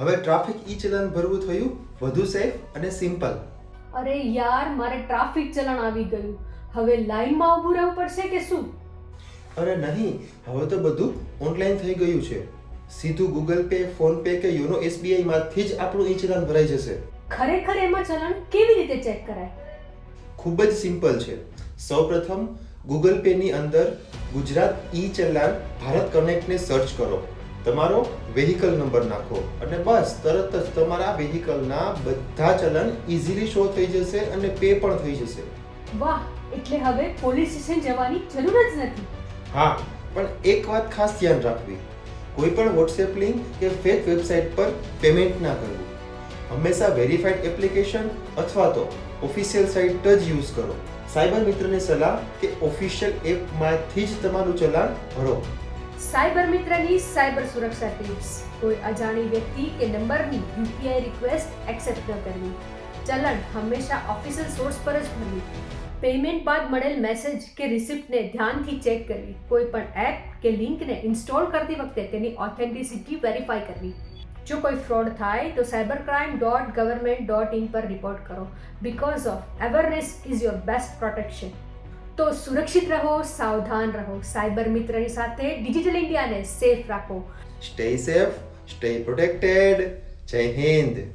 હવે ટ્રાફિક ઈ ચલન ભરવું થયું? વધુ સેફ અને સિમ્પલ અરે યાર મારે ટ્રાફિક ચલણ આવી ગયું. હવે લાઈનમાં ઊભું રહેવું પડશે કે શું? અરે નહીં હવે તો બધું ઓનલાઈન થઈ ગયું છે. સીધું ગૂગલ પે ફોન પે કે યોનો એસબીઆઈ માંથી જ આપણું ઈ ચલન ભરાઈ જશે. ખરેખર એમાં ચલણ કેવી રીતે ચેક કરાય? ખૂબ જ સિમ્પલ છે. સૌપ્રથમ ગૂગલ પે ની અંદર ગુજરાત ઈ ચલાન ભારત કનેક્ટને સર્ચ કરો. તમારો વેહિકલ નંબર નાખો અને બસ તરત જ તમારા વેહિકલના બધા ચલન ઇઝીલી શો થઈ જશે અને પે પણ થઈ જશે. વાહ એટલે હવે પોલીસ સ્ટેશન જવાની જરૂર જ નથી. હા પણ એક વાત ખાસ ધ્યાન રાખવી. કોઈ પણ વોટ્સએપ લિંક કે ફેક વેબસાઇટ પર પેમેન્ટ ના કરવું. હંમેશા વેરીફાઈડ એપ્લિકેશન અથવા તો ઓફિશિયલ સાઇટ જ યુઝ કરો. સાયબર મિત્રની સલાહ કે ઓફિશિયલ એપમાંથી જ તમારું ચલાન ભરો. સાયબર મિત્રની સાયબર સુરક્ષા ટિપ્સ. કોઈ અજાણી વ્યક્તિ કે નંબરની યુપીઆઈ રિક્વેસ્ટ એક્સેપ્ટ ન કરવી. ચલણ હંમેશા ઓફિશિયલ સોર્સ પર જ ભરવું. પેમેન્ટ બાદ મળેલ મેસેજ કે રિસિપ્ટને ધ્યાનથી ચેક કરવી. કોઈ પણ એપ કે લિંકને ઇન્સ્ટોલ કરતી વખતે તેની ઓથેન્ટિસિટી વેરીફાઈ કરવી. જો કોઈ ફ્રોડ થાય તો cyber crime dot government dot in પર રિપોર્ટ કરો. Because of awareness is your best protection. તો સુરક્ષિત રહો સાવધાન રહો સાયબર મિત્રની સાથે ડિજિટલ ઇન્ડિયાને સેફ રાખો સ્ટે સેફ સ્ટે પ્રોટેક્ટેડ જય હિન્દ